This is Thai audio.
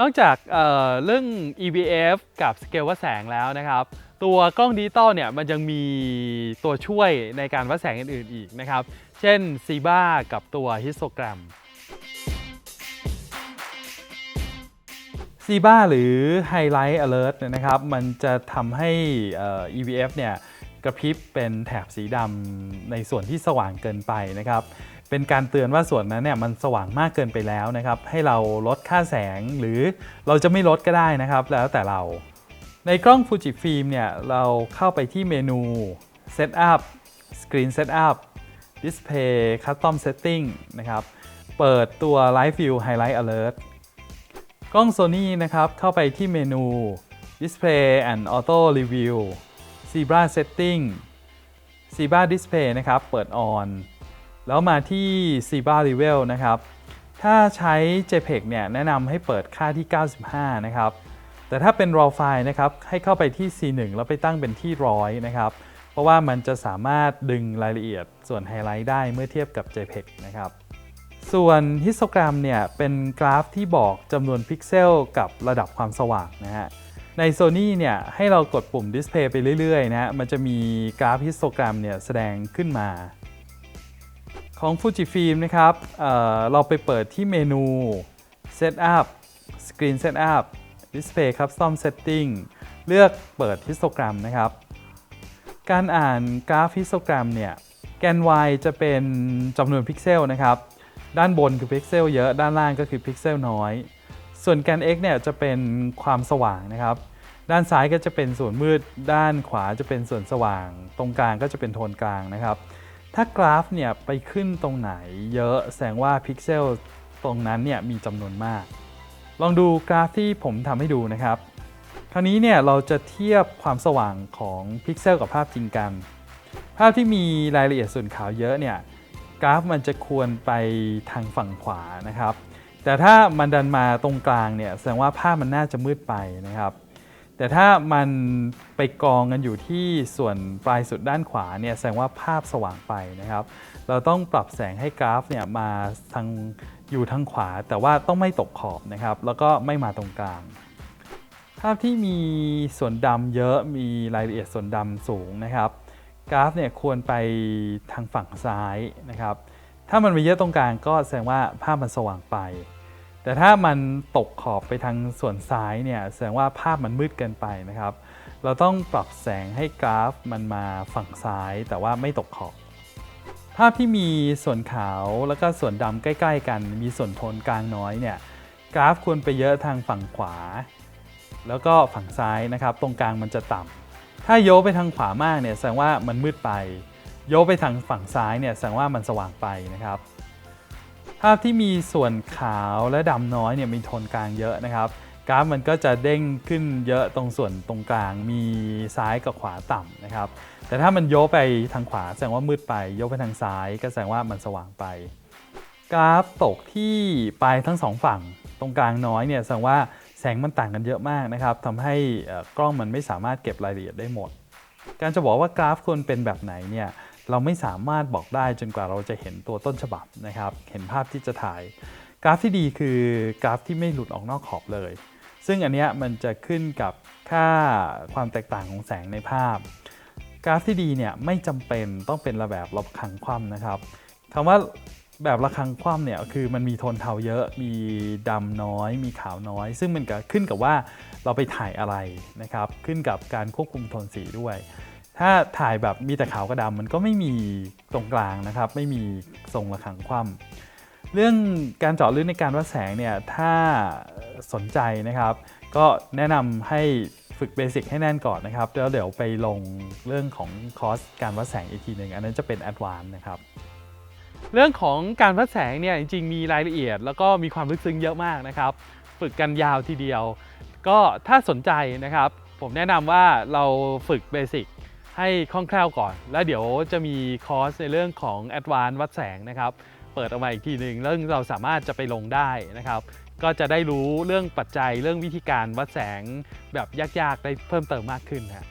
นอกจากเเรื่อง EVF กับสเกลวัดแสงแล้วนะครับ ตัวกล้องดิจิตอลเนี่ยมันยังมีตัวช่วยในการวัดแสงอื่นๆอีกนะครับ เช่นซีบ a กับตัวฮิสโตแกรมซีบ a หรือ Highlight Alert เนยนะครับมันจะทำให้ EVF เนี่ยกระพริบเป็นแถบสีดำในส่วนที่สว่างเกินไปนะครับ เป็นการเตือนว่าส่วนนั้นเนี่ยมันสว่างมากเกินไปแล้วนะครับ ให้เราลดค่าแสงหรือเราจะไม่ลดก็ได้นะครับ แล้วแต่เรา ในกล้องฟูจิฟิล์มเนี่ยเราเข้าไปที่เมนู Setup Screen Setup Display Custom Setting นะครับ เปิดตัว Live View Highlight Alert กล้อง Sony นะครับ เข้าไปที่เมนู Display and Auto Review Zebra Setting Zebra Display นะครับ เปิด On แล้วมาที่ Zebra Level นะครับ ถ้าใช้ JPEG เนี่ยแนะนำให้เปิดค่าที่ 95 นะครับ แต่ถ้าเป็น RAW file นะครับ ให้เข้าไปที่ C1 แล้วไปตั้งเป็นที่ 100 นะครับ เพราะว่ามันจะสามารถดึงรายละเอียดส่วนไฮไลท์ได้เมื่อเทียบกับ JPEG นะครับส่วนฮิสโตแกรมเนี่ยเป็นกราฟที่บอกจำนวนพิกเซลกับระดับความสว่างนะฮะใน Sony เนี่ยให้เรากดปุ่ม Display ไปเรื่อยๆนะฮะมันจะมีกราฟฮิสโตแกรมเนี่ยแสดงขึ้นมา ของ Fujifilm นะครับเเราไปเปิดที่เมนู Setup Screen Setup Display Custom Setting เลือกเปิดฮิสโตกรมนะครับ การอ่านกราฟฮิสโตกรมเนี่ย แกน y จะเป็นจำนวนพิกเซลนะครับ ด้านบนคือพิกเซลเยอะ ด้านล่างก็คือพิกเซลน้อย ส่วนแกน x เนี่ยจะเป็นความสว่างนะครับ ด้านซ้ายก็จะเป็นส่วนมืด ด้านขวาจะเป็นส่วนสว่าง ตรงกลางก็จะเป็นโทนกลางนะครับ ถ้ากราฟเนี่ยไปขึ้นตรงไหนเยอะแสดงว่าพิกเซลตรงนั้นเนี่ยมีจำนวนมาก ลองดูกราฟที่ผมทำให้ดูนะครับ คราวนี้เนี่ยเราจะเทียบความสว่างของพิกเซลกับภาพจริงกัน ภาพที่มีรายละเอียดส่วนขาวเยอะเนี่ยกราฟมันจะควรไปทางฝั่งขวานะครับ แต่ถ้ามันดันมาตรงกลางเนี่ยแสดงว่าภาพมันน่าจะมืดไปนะครับ แต่ถ้ามันไปกองกันอยู่ที่ส่วนปลายสุดด้านขวาเนี่ยแสดงว่าภาพสว่างไปนะครับ เราต้องปรับแสงให้กราฟเนี่ยมาทางอยู่ทางขวา แต่ว่าต้องไม่ตกขอบนะครับ แล้วก็ไม่มาตรงกลาง ภาพที่มีส่วนดำเยอะมีรายละเอียดส่วนดำสูงนะครับ กราฟเนี่ยควรไปทางฝั่งซ้ายนะครับ ถ้ามันไปเยอะตรงกลางก็แสดงว่าภาพมันสว่างไป แต่ถ้ามันตกขอบไปทางส่วนซ้ายเนี่ยแสดงว่าภาพมันมืดเกินไปนะครับ เราต้องปรับแสงให้กราฟมันมาฝั่งซ้าย แต่ว่าไม่ตกขอบ ภาพที่มีส่วนขาวแล้วก็ส่วนดำใกล้ ๆ กัน มีส่วนโทนกลางน้อยเนี่ยกราฟควรไปเยอะทางฝั่งขวา แล้วก็ฝั่งซ้ายนะครับ ตรงกลางมันจะต่ำถ้าโยกไปทางขวามากเนี่ยแสดงว่ามันมืดไป โยกไปทางฝั่งซ้ายเนี่ยแสดงว่ามันสว่างไปนะครับ ภาพที่มีส่วนขาวและดำน้อยเนี่ยมีโทนกลางเยอะนะครับกราฟมันก็จะเด้งขึ้นเยอะตรงส่วนตรงกลางมีซ้ายกับขวาต่ำนะครับ แต่ถ้ามันโยกไปทางขวาแสดงว่ามืดไปโยกไปทางซ้ายก็แสดงว่ามันสว่างไป กราฟตกที่ปลายทั้งสองฝั่ง ตรงกลางน้อยเนี่ยแสดงว่าแสงมันต่างกันเยอะมากนะครับทำให้กล้องมันไม่สามารถเก็บรายละเอียดได้หมด การจะบอกว่ากราฟควรเป็นแบบไหนเนี่ย เราไม่สามารถบอกได้จนกว่าเราจะเห็นตัวต้นฉบับนะครับ เห็นภาพที่จะถ่าย กราฟที่ดีคือกราฟที่ไม่หลุดออกนอกขอบเลย ซึ่งอันนี้มันจะขึ้นกับค่าความแตกต่างของแสงในภาพ กราฟที่ดีเนี่ยไม่จำเป็นต้องเป็นระแบบระคังคว่ำนะครับคำว่าแบบระคังคว่ำเนี่ยคือมันมีโทนเทาเยอะ มีดำน้อย มีขาวน้อย ซึ่งมันก็ขึ้นกับว่าเราไปถ่ายอะไรนะครับ ขึ้นกับการควบคุมโทนสีด้วย ถ้าถ่ายแบบมีแต่ขาวกับดำมันก็ไม่มีตรงกลางนะครับ ไม่มีทรงระคังคว่ำเรื่องการเจาะลึกในการวัดแสงเนี่ยถ้าสนใจนะครับ ก็แนะนำให้ฝึกเบสิกให้แน่นก่อนนะครับแล้วเดี๋ยวไปลงเรื่องของคอร์สการวัดแสงอีกทีหนึ่งอันนั้นจะเป็นแอดวานนะครับเรื่องของการวัดแสงเนี่ยจริงๆมีรายละเอียด แล้วก็มีความลึกซึ้งเยอะมากนะครับ ฝึกกันยาวทีเดียว ก็ถ้าสนใจนะครับ ผมแนะนำว่าเราฝึกเบสิก ให้คล่องแคล่วก่อน แล้วเดี๋ยวจะมีคอร์สในเรื่องของแอดวานวัดแสงนะครับ เปิดออกมาอีกทีหนึ่งแล้วเราสามารถจะไปลงได้นะครับ ก็จะได้รู้เรื่องปัจจัยเรื่องวิธีการวัดแสงแบบยากๆ ได้เพิ่มเติมมากขึ้นนะ